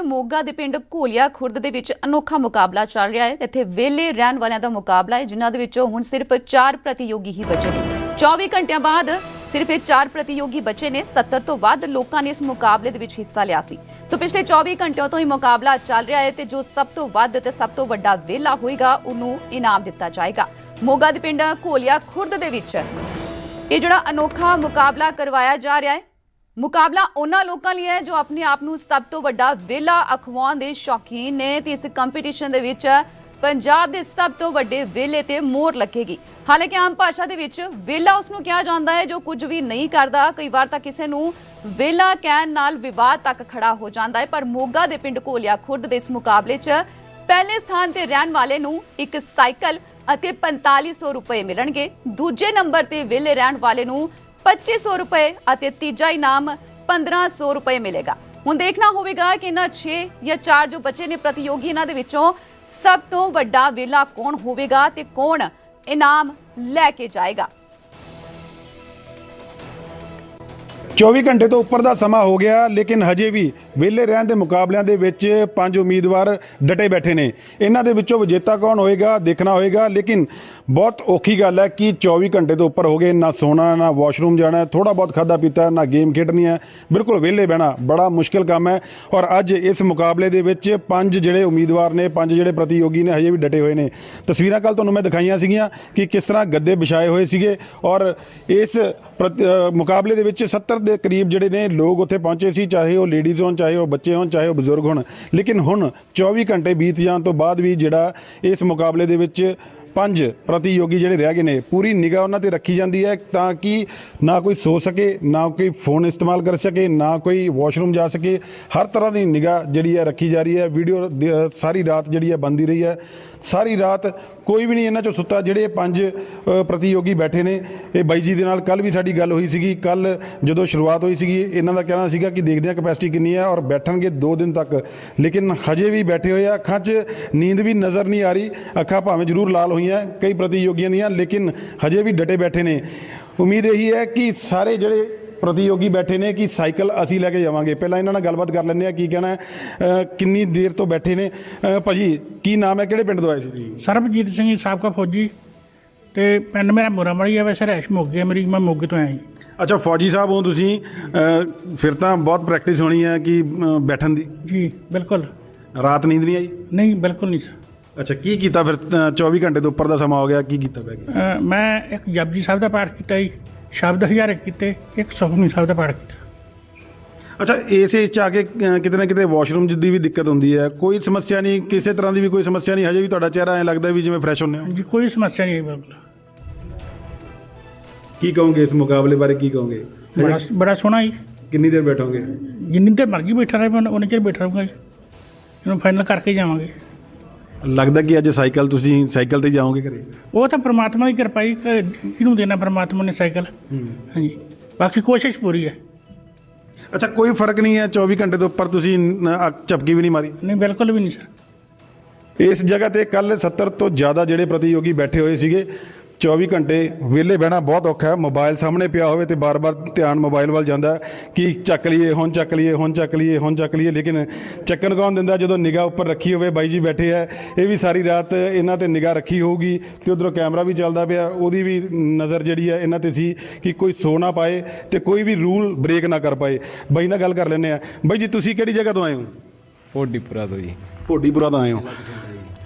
ਮੋਗਾ ਦੇ ਪਿੰਡ ਘੋਲੀਆ ਖੁਰਦ ਦੇ ਵਿੱਚ ਅਨੋਖਾ ਮੁਕਾਬਲਾ ਚੱਲ ਰਿਹਾ ਹੈ ਇੱਥੇ ਵੇਲੇ ਰਹਿਣ ਵਾਲਿਆਂ ਦਾ ਮੁਕਾਬਲਾ ਹੈ, ਜਿਨ੍ਹਾਂ ਦੇ ਵਿੱਚੋਂ ਹੁਣ ਸਿਰਫ 4 ਪ੍ਰਤੀਯੋਗੀ ਹੀ ਬਚੇ ਨੇ। 24 ਘੰਟਿਆਂ ਬਾਅਦ ਸਿਰਫ ਇਹ 4 ਪ੍ਰਤੀਯੋਗੀ ਬਚੇ ਨੇ 70 ਤੋਂ ਵੱਧ ਲੋਕਾਂ ਨੇ ਇਸ ਮੁਕਾਬਲੇ ਦੇ ਵਿੱਚ ਹਿੱਸਾ ਲਿਆ ਸੀ। ਸੋ ਪਿਛਲੇ 24 ਘੰਟਿਆਂ ਤੋਂ ਹੀ ਮੁਕਾਬਲਾ ਚੱਲ ਰਿਹਾ ਹੈ ਤੇ ਜੋ ਸਭ ਤੋਂ ਵੱਧ ਤੇ ਸਭ ਤੋਂ ਵੱਡਾ ਵੇਲਾ ਹੋਏਗਾ, ਉਹਨੂੰ ਇਨਾਮ ਦਿੱਤਾ ਜਾਏਗਾ। ਮੋਗਾ ਦੇ ਪਿੰਡ ਘੋਲੀਆ ਖੁਰਦ ਦੇ ਵਿੱਚ ਇਹ ਜਿਹੜਾ ਅਨੋਖਾ ਮੁਕਾਬਲਾ ਕਰਵਾਇਆ ਜਾ ਰਿਹਾ ਹੈ ਮੁਕਾਬਲਾ ਉਹਨਾਂ ਲੋਕਾਂ ਲਈ ਹੈ ਜੋ ਆਪਣੇ ਆਪ ਨੂੰ ਸਭ ਤੋਂ ਵੱਡਾ ਵੇਲਾ ਅਖਵਾਉਣ ਦੇ ਸ਼ੌਕੀਨ ਨੇ ਤੇ ਇਸ ਕੰਪੀਟੀਸ਼ਨ ਦੇ ਵਿੱਚ ਪੰਜਾਬ ਦੇ ਸਭ ਤੋਂ ਵੱਡੇ ਵੇਲੇ ਤੇ ਮੋਹਰ ਲੱਗੇਗੀ। ਹਾਲਾਂਕਿ ਆਮ ਭਾਸ਼ਾ ਦੇ ਵਿੱਚ ਵੇਲਾ ਉਸ ਨੂੰ ਕਿਹਾ ਜਾਂਦਾ ਹੈ ਜੋ ਕੁਝ ਵੀ ਨਹੀਂ ਕਰਦਾ। ਕਈ ਵਾਰ ਤਾਂ ਕਿਸੇ ਨੂੰ ਵੇਲਾ ਕਹਿਣ ਨਾਲ ਵਿਵਾਦ ਤੱਕ ਖੜਾ ਹੋ ਜਾਂਦਾ ਹੈ, ਪਰ ਮੋਗਾ ਦੇ ਪਿੰਡ ਕੋਲਿਆ ਖੁਰਦ ਦੇ ਇਸ ਮੁਕਾਬਲੇ 'ਚ ਪਹਿਲੇ ਸਥਾਨ ਤੇ ਰਹਿਣ ਵਾਲੇ ਨੂੰ ਇੱਕ ਸਾਈਕਲ ਅਤੇ 4500 ਰੁਪਏ ਮਿਲਣਗੇ। ਦੂਜੇ ਨੰਬਰ ਤੇ ਵਿਹਲੇ ਰਹਿਣ ਵਾਲੇ ਨੂੰ 2500 ਰੁਪਏ ਅਤੇ ਤੀਜਾ ਇਨਾਮ 1500 ਰੁਪਏ ਮਿਲੇਗਾ ਹੁਣ ਦੇਖਣਾ ਹੋਵੇਗਾ ਕਿ ਇਹਨਾਂ 6 ਜਾਂ 4 ਜੋ ਬੱਚੇ ਨੇ ਪ੍ਰਤੀਯੋਗੀ ਇਹਨਾਂ ਦੇ ਵਿੱਚੋਂ ਸਭ ਤੋਂ ਵੱਡਾ ਵਿਹਲਾ ਕੌਣ ਹੋਵੇਗਾ ਤੇ ਕੌਣ ਇਨਾਮ ਲੈ ਕੇ ਜਾਏਗਾ 24 ਘੰਟੇ ਤੋਂ ਉੱਪਰ ਦਾ ਸਮਾਂ ਹੋ ਗਿਆ, ਲੇਕਿਨ ਹਜੇ ਵੀ ਵਿਹਲੇ ਰਹਿਣ ਦੇ ਮੁਕਾਬਲਿਆਂ ਦੇ ਵਿੱਚ ਪੰਜ ਉਮੀਦਵਾਰ ਡਟੇ ਬੈਠੇ ਨੇ। ਇਹਨਾਂ ਦੇ ਵਿੱਚੋਂ ਵਿਜੇਤਾ ਕੌਣ ਹੋਏਗਾ, ਦੇਖਣਾ ਹੋਏਗਾ, ਲੇਕਿਨ ਬਹੁਤ ਔਖੀ ਗੱਲ ਹੈ ਕਿ 24 ਘੰਟੇ ਤੋਂ ਉੱਪਰ ਹੋ ਗਏ, ਨਾ ਸੋਣਾ, ਨਾ ਵਾਸ਼ਰੂਮ ਜਾਣਾ ਥੋੜਾ ਬਹੁਤ ਖਾਦਾ ਪੀਤਾ, ਨਾ ਗੇਮ ਖੇਡਣੀ ਹੈ, ਬਿਲਕੁਲ ਵਿਹਲੇ ਬਹਿਣਾ ਬੜਾ ਮੁਸ਼ਕਿਲ ਕੰਮ ਹੈ। ਔਰ ਅੱਜ ਇਸ ਮੁਕਾਬਲੇ ਦੇ ਵਿੱਚ ਪੰਜ ਜਿਹੜੇ ਉਮੀਦਵਾਰ ਨੇ, ਪੰਜ ਜਿਹੜੇ ਪ੍ਰਤੀਯੋਗੀ ਨੇ, ਹਜੇ ਵੀ ਡਟੇ ਹੋਏ ਨੇ। ਤਸਵੀਰਾਂ ਕੱਲ ਤੁਹਾਨੂੰ ਮੈਂ ਦਿਖਾਈਆਂ ਸੀਗੀਆਂ ਕਿ ਕਿਸ ਤਰ੍ਹਾਂ ਗੱਦੇ ਵਿਛਾਏ ਹੋਏ ਸੀਗੇ। ਔਰ ਇਸ ਪ੍ਰਤ- ਮੁਕਾਬਲੇ ਦੇ ਵਿੱਚ 70 ਦੇ ਕਰੀਬ ਜਿਹੜੇ ਨੇ ਲੋਕ ਉੱਥੇ ਪਹੁੰਚੇ ਸੀ, ਚਾਹੇ ਉਹ ਲੇਡੀਜ਼ ਹੋਣ, ਚਾਹੇ ਉਹ ਬੱਚੇ ਹੋਣ, ਚਾਹੇ ਉਹ ਬਜ਼ੁਰਗ ਹੋਣ। ਲੇਕਿਨ ਹੁਣ 24 ਘੰਟੇ ਬੀਤ ਜਾਣ ਤੋਂ ਬਾਅਦ ਵੀ ਜਿਹੜਾ ਇਸ ਮੁਕਾਬਲੇ ਦੇ ਵਿੱਚ ਪੰਜ ਪ੍ਰਤੀਯੋਗੀ ਜਿਹੜੇ ਰਹਿ ਗਏ ਨੇ, ਪੂਰੀ ਨਿਗਾਹ ਉਹਨਾਂ ਤੇ ਰੱਖੀ ਜਾਂਦੀ ਹੈ ਤਾਂ ਕਿ ਨਾ ਕੋਈ ਸੋ ਸਕੇ, ਨਾ ਕੋਈ ਫੋਨ ਇਸਤੇਮਾਲ ਕਰ ਸਕੇ, ਨਾ ਕੋਈ ਵਾਸ਼ਰੂਮ ਜਾ ਸਕੇ। ਹਰ ਤਰ੍ਹਾਂ ਦੀ ਨਿਗਾਹ ਜਿਹੜੀ ਹੈ ਰੱਖੀ ਜਾ ਰਹੀ ਹੈ। ਵੀਡੀਓ ਸਾਰੀ ਰਾਤ ਜਿਹੜੀ ਹੈ ਬੰਦੀ ਰਹੀ ਹੈ। ਸਾਰੀ ਰਾਤ ਕੋਈ ਵੀ ਨਹੀਂ ਇਹਨਾਂ ਚੋਂ ਸੁੱਤਾ। ਜਿਹੜੇ ਪੰਜ ਪ੍ਰਤੀਯੋਗੀ ਬੈਠੇ ਨੇ, ਇਹ ਬਾਈ ਜੀ ਦੇ ਨਾਲ ਕੱਲ ਵੀ ਸਾਡੀ ਗੱਲ ਹੋਈ ਸੀਗੀ। ਕੱਲ ਜਦੋਂ ਸ਼ੁਰੂਆਤ ਹੋਈ ਸੀਗੀ, ਇਹਨਾਂ ਦਾ ਕਹਿਣਾ ਸੀਗਾ ਕਿ ਦੇਖਦੇ ਹਾਂ ਕਪੈਸਿਟੀ ਕਿੰਨੀ ਹੈ ਔਰ ਬੈਠਣਗੇ 2 ਦਿਨ ਤੱਕ। ਲੇਕਿਨ ਹਜੇ ਵੀ ਬੈਠੇ ਹੋਏ ਆ। ਅੱਖਾਂ 'ਚ ਨੀਂਦ ਵੀ ਨਜ਼ਰ ਨਹੀਂ ਆ ਰਹੀ। ਅੱਖਾਂ ਭਾਵੇਂ ਜ਼ਰੂਰ ਲਾਲ ਹੋਈਆਂ ਕਈ ਪ੍ਰਤੀਯੋਗੀਆਂ ਦੀਆਂ ਲੇਕਿਨ ਹਜੇ ਵੀ ਡਟੇ ਬੈਠੇ ਨੇ। ਉਮੀਦ ਇਹੀ ਹੈ ਕਿ ਸਾਰੇ ਜਿਹੜੇ ਪ੍ਰਤੀਯੋਗੀ ਬੈਠੇ ਨੇ ਕਿ ਸਾਈਕਲ ਅਸੀਂ ਲੈ ਕੇ ਜਾਵਾਂਗੇ। ਪਹਿਲਾਂ ਇਹਨਾਂ ਨਾਲ ਗੱਲਬਾਤ ਕਰ ਲੈਂਦੇ ਆ ਕੀ ਕਹਿਣਾ ਕਿੰਨੀ ਦੇਰ ਤੋਂ ਬੈਠੇ ਨੇ। ਭਾਜੀ ਕੀ ਨਾਮ ਹੈ ਕਿਹੜੇ ਪਿੰਡ ਤੋਂ ਆਏ ਸੀ? ਜੀ ਸਰਬਜੀਤ ਸਿੰਘ ਜੀ ਸਾਬਕਾ ਫੌਜੀ। ਤੇ ਪਿੰਡ ਮੇਰਾ ਮੁਰਾਮੜੀ ਹੈ ਵੈਸੇ ਰਹਿਸ਼ ਮੋਗੇ ਮੇਰੀ ਮੈਂ ਮੋਗੇ ਤੋਂ ਆਇਆ ਜੀ। ਅੱਛਾ ਫੌਜੀ ਸਾਹਿਬ ਹੋ ਤੁਸੀਂ। ਫਿਰ ਤਾਂ ਬਹੁਤ ਪ੍ਰੈਕਟਿਸ ਹੋਣੀ ਹੈ ਕਿ ਬੈਠਣ ਦੀ। ਜੀ ਬਿਲਕੁਲ। ਰਾਤ ਨੀਂਦ ਨਹੀਂ ਆਈ? ਨਹੀਂ ਬਿਲਕੁਲ ਨਹੀਂ ਸਰ ਅੱਛਾ ਕੀ ਕੀਤਾ ਫਿਰ? ਅ, 24 ਘੰਟੇ ਤੋਂ ਉੱਪਰ ਦਾ ਸਮਾਂ ਹੋ ਗਿਆ ਕੀ ਕੀਤਾ ਬੈ ਕੇ? ਮੈਂ ਇੱਕ ਜਪਜੀ ਸਾਹਿਬ ਦਾ ਪਾਠ ਕੀਤਾ ਜੀ ਸ਼ਬਦ ਹਜ਼ਾਰੇ ਕੀਤੇ ਇੱਕ ਸੁਖਮਨੀ ਸਾਹਿਬ ਦਾ ਪਾਠ ਕੀਤਾ। ਅੱਛਾ ਇਸੇ ਚ ਆ ਕੇ ਕਿਤੇ ਨਾ ਕਿਤੇ ਵਾਸ਼ਰੂਮ ਦੀ ਵੀ ਦਿੱਕਤ ਹੁੰਦੀ ਹੈ। ਕੋਈ ਸਮੱਸਿਆ ਨਹੀਂ ਕਿਸੇ ਤਰ੍ਹਾਂ ਦੀ ਵੀ ਕੋਈ ਸਮੱਸਿਆ ਨਹੀਂ ਹਜੇ ਵੀ ਤੁਹਾਡਾ ਚਿਹਰਾ ਐਂ ਲੱਗਦਾ ਵੀ ਜਿਵੇਂ ਫਰੈਸ਼ ਹੁੰਨੇ ਹੋ। ਜੀ ਕੋਈ ਸਮੱਸਿਆ ਨਹੀਂ ਬਿਲਕੁਲ। ਕੀ ਕਹੋਗੇ ਇਸ ਮੁਕਾਬਲੇ ਬਾਰੇ ਕੀ ਕਹੋਗੇ? ਬੜਾ ਬੜਾ ਸੋਹਣਾ ਜੀ। ਕਿੰਨੀ ਦੇਰ ਬੈਠੋਗੇ? ਜਿੰਨੀ ਦੇਰ ਮਰਜ਼ੀ ਬੈਠਾ ਰਹੇ ਮੈਂ ਉਨੀ ਚਿਰ ਬੈਠਾ ਰਹੂੰਗਾ ਜੀ। ਇਹਨੂੰ ਫਾਈਨਲ ਕਰਕੇ ਜਾਵਾਂਗੇ। ਲੱਗਦਾ ਕਿ ਅੱਜ ਸਾਈਕਲ ਤੁਸੀਂ ਸਾਈਕਲ ਤੇ ਜਾਓਗੇ ਘਰੇ? ਉਹ ਤਾਂ ਪ੍ਰਮਾਤਮਾ ਦੀ ਕਿਰਪਾ ਹੀ ਕਿ ਕਿਹਨੂੰ ਦੇਣਾ ਪ੍ਰਮਾਤਮਾ ਨੇ ਸਾਈਕਲ। ਹਾਂਜੀ। ਬਾਕੀ ਕੋਸ਼ਿਸ਼ ਪੂਰੀ ਹੈ। ਅੱਛਾ ਕੋਈ ਫ਼ਰਕ ਨਹੀਂ ਹੈ 24 ਘੰਟੇ ਤੋਂ ਉੱਪਰ ਤੁਸੀਂ ਅੱਖ ਝਪਕੀ ਵੀ ਨਹੀਂ ਮਾਰੀ? ਨਹੀਂ ਬਿਲਕੁਲ ਵੀ ਨਹੀਂ ਸਰ। ਇਸ ਜਗ੍ਹਾ ਤੇ ਕੱਲ 70 ਤੋਂ ਜ਼ਿਆਦਾ ਜਿਹੜੇ ਪ੍ਰਤੀਯੋਗੀ ਬੈਠੇ ਹੋਏ ਸੀਗੇ 24 ਘੰਟੇ ਵਿਹਲੇ ਬਹਿਣਾ ਬਹੁਤ ਔਖਾ ਹੈ। ਮੋਬਾਈਲ ਸਾਹਮਣੇ ਪਿਆ ਹੋਵੇ ਤੇ ਬਾਰ-ਬਾਰ ਧਿਆਨ ਮੋਬਾਈਲ ਵੱਲ ਜਾਂਦਾ ਹੈ ਕਿ ਚੱਕ ਲਈਏ ਹੁਣ ਚੱਕ ਲਈਏ ਹੁਣ ਚੱਕ ਲਈਏ ਹੁਣ ਚੱਕ ਲਈਏ। ਲੇਕਿਨ ਚੱਕਣ ਕੌਣ ਦਿੰਦਾ? ਜਦੋਂ ਨਿਗਾਹ ਉੱਪਰ ਰੱਖੀ ਹੋਵੇ ਬਾਈ ਜੀ ਬੈਠੇ ਆ ਇਹ ਵੀ ਸਾਰੀ ਰਾਤ ਇਹਨਾਂ ਤੇ ਨਿਗਾਹ ਰੱਖੀ ਹੋਊਗੀ ਤੇ ਉਧਰੋਂ ਕੈਮਰਾ ਵੀ ਚੱਲਦਾ ਪਿਆ। ਉਹਦੀ ਵੀ ਨਜ਼ਰ ਜਿਹੜੀ ਹੈ ਇਹਨਾਂ ਤੇ ਸੀ ਕਿ ਕੋਈ ਸੋ ਨਾ ਪਾਏ ਤੇ ਕੋਈ ਵੀ ਰੂਲ ਬ੍ਰੇਕ ਨਾ ਕਰ ਪਾਏ। ਬਾਈ ਨਾਲ ਗੱਲ ਕਰ ਲੈਂਦੇ ਆ। ਬਾਈ ਜੀ ਤੁਸੀਂ ਕਿਹੜੀ ਜਗ੍ਹਾ ਤੋਂ ਆਏ ਹੋ? ਕੋਡੀਪੁਰਾ ਤੋਂ ਜੀ। ਭੋਡੀਪੁਰਾ ਤੋਂ ਆਏ ਹੋ।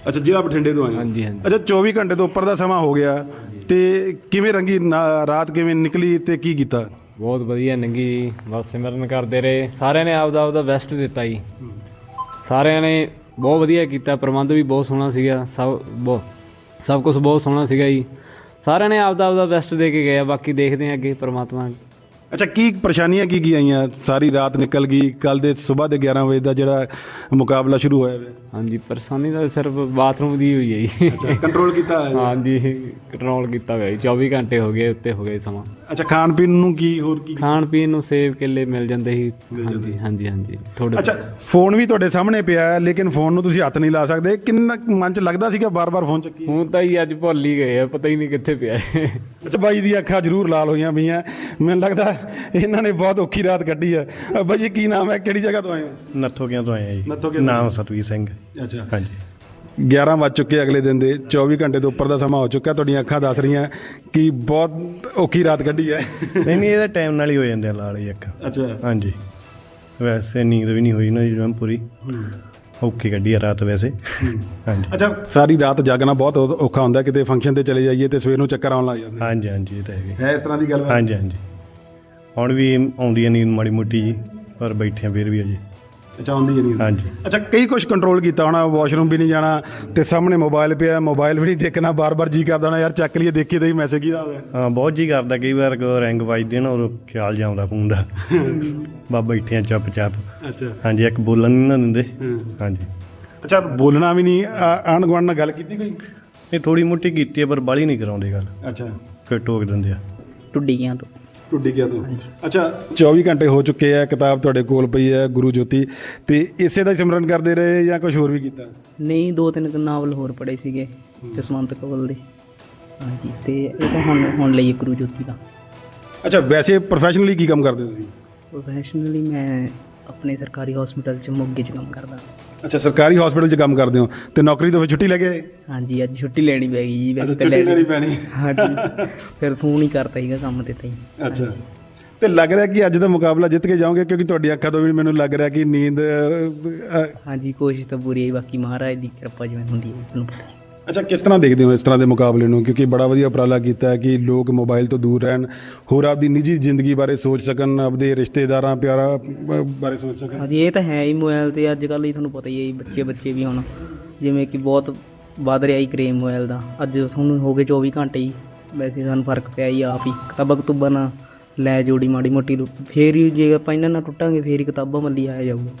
ਅੱਛਾ ਜ਼ਿਲ੍ਹਾ ਬਠਿੰਡੇ ਤੋਂ ਆਏ ਹੋ? ਹਾਂਜੀ, ਹਾਂਜੀ। ਅੱਛਾ 24 ਘੰਟੇ ਤੋਂ ਉੱਪਰ ਦਾ ਸਮਾਂ ਹੋ ਗਿਆ ਤੇ ਕਿਵੇਂ ਰੰਗੀ ਨਾ- ਰਾਤ ਕਿਵੇਂ ਨਿਕਲੀ ਤੇ ਕੀ ਕੀਤਾ? ਬਹੁਤ ਵਧੀਆ ਨੰਗੀ ਜੀ ਬਸ ਸਿਮਰਨ ਕਰਦੇ ਰਹੇ। ਸਾਰਿਆਂ ਨੇ ਆਪਦਾ ਆਪਦਾ ਬੈਸਟ ਦਿੱਤਾ ਜੀ। ਸਾਰਿਆਂ ਨੇ ਬਹੁਤ ਵਧੀਆ ਕੀਤਾ ਪ੍ਰਬੰਧ ਵੀ ਬਹੁਤ ਸੋਹਣਾ ਸੀਗਾ ਸਭ ਬਹੁਤ ਸਭ ਕੁਝ ਬਹੁਤ ਸੋਹਣਾ ਸੀਗਾ ਜੀ। ਸਾਰਿਆਂ ਨੇ ਆਪਦਾ ਆਪਦਾ ਬੈਸਟ ਦੇ ਕੇ ਗਏ ਆ ਬਾਕੀ ਦੇਖਦੇ ਹਾਂ ਅੱਗੇ ਪ੍ਰਮਾਤਮਾ ਅੱਛਾ ਕੀ ਪਰੇਸ਼ਾਨੀਆਂ ਕੀ ਕੀ ਆਈਆਂ? ਸਾਰੀ ਰਾਤ ਨਿਕਲ ਗਈ ਕੱਲ ਦੇ ਸਵੇਰ ਦੇ 11 ਵਜੇ ਦਾ ਜਿਹੜਾ ਮੁਕਾਬਲਾ ਸ਼ੁਰੂ ਹੋਇਆ ਹੈ ਹਾਂਜੀ ਪਰੇਸ਼ਾਨੀ ਤਾਂ ਸਿਰਫ ਬਾਥਰੂਮ ਦੀ ਹੋਈ ਹੈ ਜੀ। ਅੱਛਾ ਕੰਟਰੋਲ ਕੀਤਾ ਹੈ ਹਾਂਜੀ ਕੰਟਰੋਲ ਕੀਤਾ ਹੋਇਆ ਜੀ 24 ਘੰਟੇ ਹੋ ਗਏ ਉੱਤੇ ਹੋ ਗਏ ਸਮਾਂ। ਅੱਛਾ ਖਾਣ ਪੀਣ ਨੂੰ ਕੀ ਹੋਰ ਕੀ? ਖਾਣ ਪੀਣ ਨੂੰ ਸੇਬ ਕੇਲੇ ਮਿਲ ਜਾਂਦੇ ਸੀ। ਹਾਂਜੀ ਹਾਂਜੀ ਹਾਂਜੀ। ਥੋੜੇ ਅੱਛਾ ਫੋਨ ਵੀ ਤੁਹਾਡੇ ਸਾਹਮਣੇ ਪਿਆ ਹੈ ਲੇਕਿਨ ਫੋਨ ਨੂੰ ਤੁਸੀਂ ਹੱਥ ਨਹੀਂ ਲਾ ਸਕਦੇ। ਕਿੰਨਾ ਮਨ ਚ ਲੱਗਦਾ ਸੀਗਾ ਬਾਰ-ਬਾਰ ਫੋਨ ਚੱਕੀ? ਹੁਣ ਤਾਂ ਹੀ ਅੱਜ ਭੁੱਲ ਹੀ ਗਏ ਆ ਪਤਾ ਹੀ ਨਹੀਂ ਕਿੱਥੇ ਪਿਆ ਹੈ। ਅੱਛਾ ਬਾਈ ਦੀਆਂ ਅੱਖਾਂ ਜ਼ਰੂਰ ਲਾਲ ਹੋਈਆਂ ਪਈਆਂ। ਮੈਨੂੰ ਲੱਗਦਾ ਇਹਨਾਂ ਨੇ ਬਹੁਤ ਔਖੀ ਰਾਤ ਕੱਢੀ ਹੈ ਅ, ਬਾਈ ਜੀ ਕੀ ਨਾਮ ਹੈ? ਕਿਹੜੀ ਜਗ੍ਹਾ ਤੋਂ ਆਏ ਹੋ? ਨੱਥੋ ਕਿਆਂ ਤੋਂ ਆਏ ਆ ਨੱਥੋ ਜੀ ਨਾਮ ਸਤਵੀਰ ਸਿੰਘ। ਅੱਛਾ। ਹਾਂਜੀ। 11 ਵੱਜ ਚੁੱਕੇ ਅਗਲੇ ਦਿਨ ਦੇ 24 ਘੰਟੇ ਤੋਂ ਉੱਪਰ ਦਾ ਸਮਾਂ ਹੋ ਚੁੱਕਾ ਤੁਹਾਡੀਆਂ ਅੱਖਾਂ ਦੱਸ ਰਹੀਆਂ ਕਿ ਬਹੁਤ ਔਖੀ ਰਾਤ ਕੱਢੀ ਹੈ। ਨਹੀਂ ਨਹੀਂ ਇਹਦਾ ਟਾਈਮ ਨਾਲ ਹੀ ਹੋ ਜਾਂਦੇ ਆ ਲਾਲ ਹੀ ਇੱਕ ਅੱਛਾ। ਹਾਂਜੀ। ਵੈਸੇ ਨੀਂਦ ਵੀ ਨਹੀਂ ਹੋਈ ਨਾ ਜੀ ਜਮ ਪੂਰੀ। ਔਖੀ ਕੱਢੀ ਆ ਰਾਤ ਵੈਸੇ। ਹਾਂਜੀ। ਅੱਛਾ ਸਾਰੀ ਰਾਤ ਜਾਗਣਾ ਬਹੁਤ ਔਖਾ ਹੁੰਦਾ ਕਿਤੇ ਫੰਕਸ਼ਨ ਤੇ ਚਲੇ ਜਾਈਏ ਤੇ ਸਵੇਰ ਨੂੰ ਚੱਕਰ ਆਉਣ ਲੱਗ ਜਾਂਦੇ ਹਾਂਜੀ ਹਾਂਜੀ ਇਹ ਤਾਂ ਹੈਗੇ। ਹੈ ਇਸ ਤਰ੍ਹਾਂ ਦੀ ਗੱਲ ਹਾਂਜੀ ਹਾਂਜੀ। ਹੁਣ ਵੀ ਆਉਂਦੀ ਆ ਨੀਂਦ ਮਾੜੀ ਮੋਟੀ ਜੀ ਪਰ ਬੈਠੇ ਆ ਫਿਰ ਵੀ ਅਜੇ। ਅੱਛਾ ਆਉਂਦੀ ਨਹੀਂ। ਹਾਂਜੀ। ਅੱਛਾ ਕਈ ਕੁਝ ਕੰਟਰੋਲ ਕੀਤਾ ਹੋਣਾ ਵਾਸ਼ਰੂਮ ਵੀ ਨਹੀਂ ਜਾਣਾ ਤੇ ਸਾਹਮਣੇ ਮੋਬਾਈਲ ਪਿਆ ਮੋਬਾਈਲ ਵੀ ਨਹੀਂ ਦੇਖਣਾ ਬਾਰ-ਬਾਰ ਜੀ ਕਰਦਾ ਹੋਣਾ ਯਾਰ ਚੱਕ ਲਈਏ ਦੇਖੀਏ ਤਾਂ ਹੀ ਮੈਸੇਜ ਕੀ ਆਉਂਦਾ। ਹਾਂ ਬਹੁਤ ਜੀ ਕਰਦਾ ਕਈ ਵਾਰ ਕੋ ਰਿੰਗ ਵੱਜਦੀ ਨਾ ਉਹ ਖਿਆਲ ਜਾਉਂਦਾ ਫੋਨ ਦਾ। ਬਾ ਬੈਠੇ ਆ ਚੁੱਪ ਚਾਪ ਅੱਛਾ। ਹਾਂਜੀ ਇੱਕ ਬੋਲਣ ਨਹੀਂ ਨਾ ਦਿੰਦੇ। ਹਾਂਜੀ। ਅੱਛਾ ਬੋਲਣਾ ਵੀ ਨਹੀਂ ਆਣ ਗੁਆਂਢ ਨਾਲ ਗੱਲ ਕੀਤੀ ਕੋਈ? ਇਹ ਥੋੜੀ ਮੋਟੀ ਕੀਤੀ ਪਰ ਬਾਲੀ ਨਹੀਂ ਕਰਾਉਂਦੇ ਗੱਲ। ਅੱਛਾ। ਫਿਰ ਟੋਕ ਦਿੰਦੇ ਆ। ਟੁੱਡੀਆਂ ਤੋਂ। ਟੁੱਡੀ ਗਿਆ ਤੂੰ। ਅੱਛਾ। 24 ਘੰਟੇ ਹੋ ਚੁੱਕੇ ਆ ਕਿਤਾਬ ਤੁਹਾਡੇ ਕੋਲ ਪਈ ਹੈ ਗੁਰੂ ਜੋਤੀ। ਤੇ ਇਸੇ ਦਾ ਹੀ ਸਿਮਰਨ ਕਰਦੇ ਰਹੇ ਜਾਂ ਕੁਝ ਹੋਰ ਵੀ ਕੀਤਾ? ਨਹੀਂ ਦੋ ਤਿੰਨ ਨਾਵਲ ਹੋਰ ਪੜੇ ਸੀਗੇ ਜਸਵੰਤ ਕਵਲ ਦੇ। ਹਾਂਜੀ ਤੇ ਇਹ ਤਾਂ ਹੁਣ ਹੁਣ ਲਈ ਗੁਰੂ ਜੋਤੀ ਦਾ। ਅੱਛਾ ਵੈਸੇ ਪ੍ਰੋਫੈਸ਼ਨਲੀ ਕੀ ਕੰਮ ਕਰਦੇ ਹੋ ਤੁਸੀਂ? ਪ੍ਰੋਫੈਸ਼ਨਲੀ ਮੈਂ ਆਪਣੇ ਸਰਕਾਰੀ ਹਸਪੀਟਲ 'ਚ ਮੋਗੇ 'ਚ ਕੰਮ ਕਰਦਾ। ਅੱਛਾ ਸਰਕਾਰੀ ਹਸਪੀਟਲ 'ਚ ਕੰਮ ਕਰਦੇ ਹੋ ਤੇ ਨੌਕਰੀ ਤੋਂ ਫਿਰ ਛੁੱਟੀ ਲੈ ਕੇ ਆਏ? ਹਾਂਜੀ ਅੱਜ ਛੁੱਟੀ ਲੈਣੀ ਪੈ ਗਈ ਜੀ ਵੈਸੇ ਛੁੱਟੀ ਲੈਣੀ ਪੈਣੀ। ਹਾਂਜੀ ਫਿਰ ਫੋਨ ਹੀ ਕਰਤਾ ਸੀਗਾ ਕੰਮ ਤੇ ਤਾਂ ਅੱਛਾ। ਤੇ ਲੱਗ ਰਿਹਾ ਕਿ ਅੱਜ ਦਾ ਮੁਕਾਬਲਾ ਜਿੱਤ ਕੇ ਜਾਓਗੇ? ਕਿਉਂਕਿ ਤੁਹਾਡੀ ਅੱਖਾਂ ਤੋਂ ਵੀ ਮੈਨੂੰ ਲੱਗ ਰਿਹਾ ਕਿ ਨੀਂਦ ਹਾਂਜੀ ਕੋਸ਼ਿਸ਼ ਤਾਂ ਪੂਰੀ ਹੈ ਬਾਕੀ ਮਹਾਰਾਜ ਦੀ ਕਿਰਪਾ ਜਿਵੇਂ ਹੁੰਦੀ ਹੈ ਤੁਹਾਨੂੰ ਪਤਾ। ਹੈ। ਅੱਛਾ ਕਿਸ ਤਰ੍ਹਾਂ ਦੇਖਦੇ ਹੋ ਇਸ ਤਰ੍ਹਾਂ ਦੇ ਮੁਕਾਬਲੇ ਨੂੰ? ਕਿਉਂਕਿ ਬੜਾ ਵਧੀਆ ਉਪਰਾਲਾ ਕੀਤਾ ਹੈ ਕਿ ਲੋਕ ਮੋਬਾਈਲ ਤੋਂ ਦੂਰ ਰਹਿਣ ਹੋਰ ਆਪਦੀ ਨਿੱਜੀ ਜ਼ਿੰਦਗੀ ਬਾਰੇ ਸੋਚ ਸਕਣ ਆਪਦੇ ਰਿਸ਼ਤੇਦਾਰਾਂ ਪਿਆਰਾਂ ਬਾਰੇ ਸੋਚ ਸਕਣ। ਹਾਂਜੀ ਇਹ ਤਾਂ ਹੈ ਹੀ ਮੋਬਾਈਲ ਤੇ। ਅੱਜ ਕੱਲ੍ਹ ਹੀ ਤੁਹਾਨੂੰ ਪਤਾ ਹੀ ਹੈ ਜੀ, ਬੱਚੇ ਬੱਚੇ ਵੀ ਹੁਣ ਜਿਵੇਂ ਕਿ ਬਹੁਤ ਵੱਧ ਰਿਹਾ ਹੀ ਕਰੇਮ ਮੋਬਾਈਲ ਦਾ। ਅੱਜ ਤੁਹਾਨੂੰ ਹੋ ਗਏ 24 ਘੰਟੇ ਹੀ ਵੈਸੇ ਸਾਨੂੰ ਫ਼ਰਕ ਪਿਆ ਹੀ ਆਪ ਹੀ। ਕਿਤਾਬਾਂ ਕਤੂਬਾਂ ਨਾਲ ਲੈ ਜੋੜੀ ਮਾੜੀ ਮੋਟੀ ਲੁ- ਫੇਰ ਹੀ ਜੇ ਆਪਾਂ ਇਹਨਾਂ ਨਾਲ ਟੁੱਟਾਂਗੇ ਫੇਰ ਹੀ ਕਿਤਾਬਾਂ ਮੱਲੀ ਆਇਆ ਜਾਊਗਾ।